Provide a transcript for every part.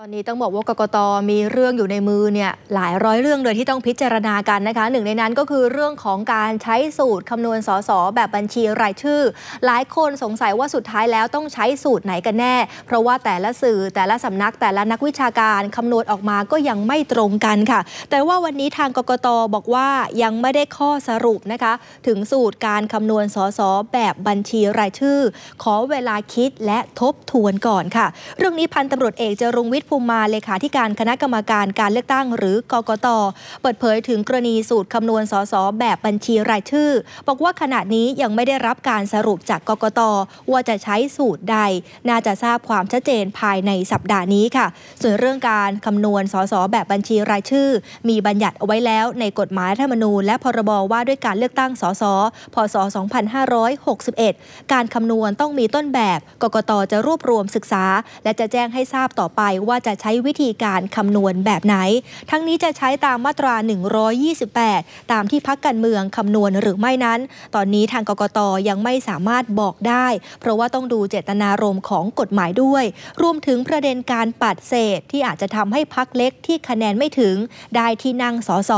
ตอนนี้ต้องบอกว่ากกตมีเรื่องอยู่ในมือเนี่ยหลายร้อยเรื่องเลยที่ต้องพิจารณากันนะคะหนึ่งในนั้นก็คือเรื่องของการใช้สูตรคำนวณสสแบบบัญชีรายชื่อ หลายคนสงสัยว่าสุดท้ายแล้วต้องใช้สูตรไหนกันแน่ เพราะว่าแต่ละสื่อแต่ละสำนักแต่ละนักวิชาการคำนวณออกมาก็ยังไม่ตรงกันค่ะ แต่ว่าวันนี้ทางกกตบอกว่ายังไม่ได้ข้อสรุปนะคะ ถึงสูตรการคำนวณสสแบบบัญชีรายชื่อ ขอเวลาคิดและทบทวนก่อนค่ะ เรื่องนี้พันตำรวจเอกจรุงวิทย์ภูมิมาเลขาธิการคณะกรรมการการเลือกตั้ง หรือกกต เปิดเผยถึงกรณีสูตรคำนวณสสแบบบัญชีรายชื่อ บอกว่าขณะนี้ยังไม่ได้รับการสรุปจากกกต ว่าจะใช้สูตรใด น่าจะทราบความชัดเจนภายในสัปดาห์นี้ค่ะ ส่วนเรื่องการคำนวณสสแบบบัญชีรายชื่อ มีบัญญัติเอาไว้แล้วในกฎหมายรัฐธรรมนูญ และพรบว่าด้วยการเลือกตั้งสสพศ 2561 การคำนวณต้องมีต้นแบบ กกตจะรวบรวมศึกษา และจะแจ้งให้ทราบต่อไปว่าจะใช้วิธีการคำนวณแบบไหน ทั้งนี้จะใช้ตามมาตรา 128 ตามที่พักการเมืองคำนวณหรือไม่นั้น ตอนนี้ทางกกตยังไม่สามารถบอกได้ เพราะว่าต้องดูเจตนารมณ์ของกฎหมายด้วย รวมถึงประเด็นการปัดเศษที่อาจจะทำให้พักเล็กที่คะแนนไม่ถึง ได้ที่นั่งสส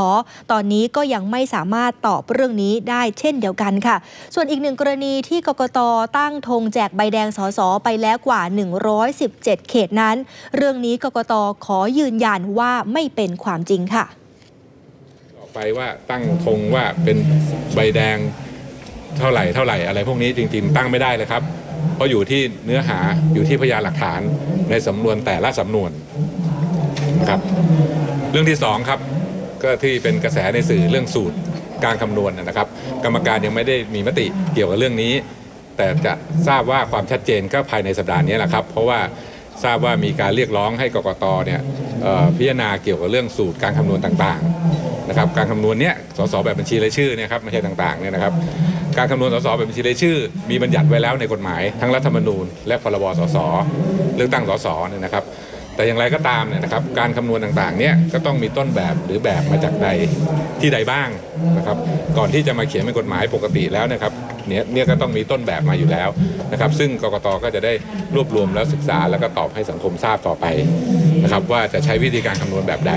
ตอนนี้ก็ยังไม่สามารถตอบเรื่องนี้ได้เช่นเดียวกันค่ะ ส่วนอีกหนึ่งกรณีที่กกตตั้งธงแจกใบแดงสสไปแล้วกว่า 117 เขตนั้น เรื่องนี้กกตขอยืนยันว่าไม่เป็นความจริงค่ะออกไปว่าตั้งธงว่าเป็นใบแดงเท่าไหร่เท่าไหร่อะไรพวกนี้จริงๆ ตั้งไม่ได้เลยครับ เพราะอยู่ที่เนื้อหาอยู่ที่พยานหลักฐานในสำนวนแต่ละสำนวนนะครับเรื่องที่สองครับก็ที่เป็นกระแสในสื่อเรื่องสูตรการคำนวณนะครับ กรรมการยังไม่ได้มีมติเกี่ยวกับเรื่องนี้ แต่จะทราบว่าความชัดเจนก็ภายในสัปดาห์นี้แหละครับ เพราะว่า ทราบว่ามีการเรียกร้องให้กกตเนี่ยพิจารณาเกี่ยวกับเรื่องสูตรการคำนวณต่างๆนะครับการคำนวณเนี้ยสสแบบบัญชีรายชื่อเนี่ยครับไม่ใช่ต่างๆเนี่ยนะครับการคำนวณสสแบบบัญชีรายชื่อ มีบัญญัติไว้แล้วในกฎหมาย ทั้งรัฐธรรมนูญ และพรบสสเลือกตั้งสสเนี่ยนะครับ แต่อย่างไรก็ตามเนี่ยนะครับการคำนวณต่างๆเนี่ยก็ต้องมีต้นแบบหรือแบบมาจากใดที่ใดบ้างนะครับก่อนที่จะมาเขียนเป็นกฎหมายปกติแล้วนะครับเนี่ยเนี่ยก็ต้องมีต้นแบบมาอยู่แล้วนะครับซึ่งกกตก็จะได้รวบรวมแล้วศึกษาแล้วก็ตอบให้สังคมทราบต่อไปนะครับว่าจะใช้วิธีการคำนวณแบบใด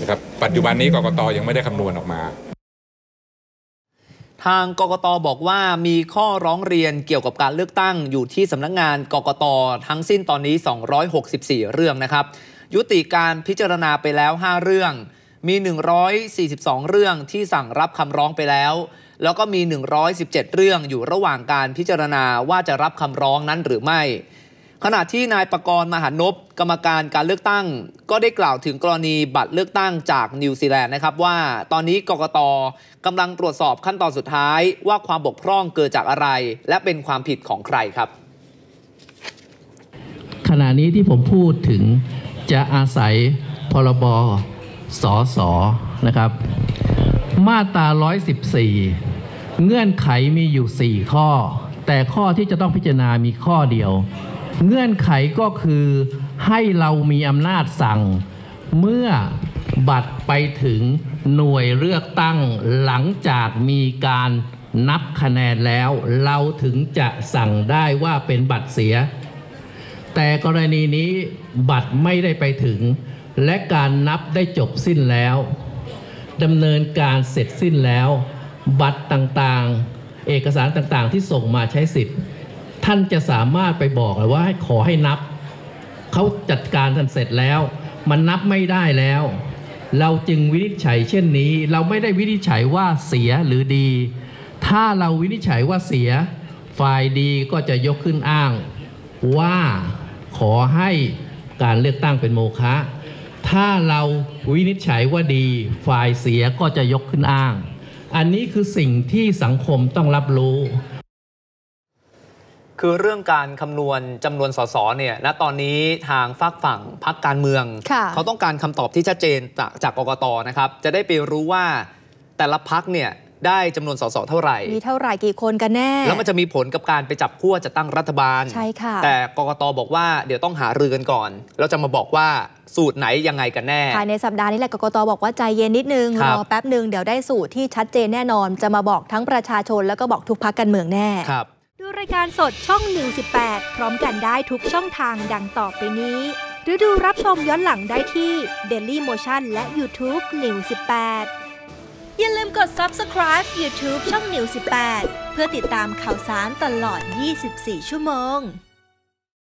นะครับปัจจุบันนี้กกตยังไม่ได้คำนวณออกมา ทางกกตบอกว่ามีข้อร้องเรียนเกี่ยวกับการเลือกตั้งอยู่ที่สำนักงานกกตทั้งสิ้นตอนนี้ 264 เรื่องนะครับ ยุติการพิจารณาไปแล้ว 5 เรื่อง มี 142 เรื่องที่สั่งรับคำร้องไปแล้ว แล้วก็มี 117 เรื่องอยู่ระหว่างการพิจารณาว่าจะรับคำร้องนั้นหรือไม่ ขณะที่นายประกรณ์มหานพกรรมการการเลือกตั้ง ก็ได้กล่าวถึงกรณีบัตรเลือกตั้งจากนิวซีแลนด์นะครับว่าตอนนี้กกตกำลังตรวจสอบขั้นตอนสุดท้ายว่าความบกพร่องเกิดจากอะไร และเป็นความผิดของใครครับ ขณะนี้ที่ผมพูดถึงจะอาศัยพรบสอสอนะครับ มาตรา 114 เงื่อนไขมีอยู่ 4 ข้อ แต่ข้อที่จะต้องพิจารณามีข้อเดียว เงื่อนไขก็คือให้เรามีอำนาจสั่ง เมื่อบัตรไปถึงหน่วยเลือกตั้งหลังจากมีการนับคะแนนแล้ว เราถึงจะสั่งได้ว่าเป็นบัตรเสีย แต่กรณีนี้บัตรไม่ได้ไปถึง และการนับได้จบสิ้นแล้วดำเนินการเสร็จสิ้นแล้ว บัตรต่างๆ เอกสารต่างๆ ที่ส่งมาใช้สิทธิ์ ท่านจะสามารถไปบอกเลยว่าขอให้นับ เขาจัดการทันเสร็จแล้ว มันนับไม่ได้แล้ว เราจึงวินิจฉัยเช่นนี้ เราไม่ได้วินิจฉัยว่าเสียหรือดี ถ้าเราวินิจฉัยว่าเสีย ฝ่ายดีก็จะยกขึ้นอ้าง ว่าขอให้การเลือกตั้งเป็นโมฆะถ้าเราวินิจฉัยว่าดี ฝ่ายเสียก็จะยกขึ้นอ้าง อันนี้คือสิ่งที่สังคมต้องรับรู้ คือเรื่องการคำนวณจำนวนสสเนี่ยณตอนนี้ทางฝากฝั่งพักการเมือง ค่ะเขาต้องการคำตอบที่ชัดเจนจากจากกกตนะครับ จะได้ไปรู้ว่าแต่ละพักเนี่ยได้จำนวนสสเท่าไหร่ มีเท่าไหร่กี่คนกันแน่ แล้วมันจะมีผลกับการไปจับขั้วจะตั้งรัฐบาล ใช่ค่ะ แต่กกตบอกว่าเดี๋ยวต้องหารือกันก่อน แล้วจะมาบอกว่าสูตรไหนยังไงกันแน่ ภายในสัปดาห์นี้แหละกกตบอกว่าใจเย็นนิดนึง ครัรบ อแป๊บหนึ่งเดี๋ยวได้สูตรที่ชัดเจนแน่นอน จะมาบอกทั้งประชาชนแล้วก็บอกทุกพักการเมืองแน่ ครับดู รายการสดช่อง 118 พร้อมกันได้ทุกช่องทางดังต่อไปนี้ หรือดูรับชมย้อนหลังได้ที่ Daily Motion และ YouTube New 18 อย่าลืมกด Subscribe YouTube ช่อง New 18 เพื่อติดตามข่าวสารตลอด 24 ชั่วโมง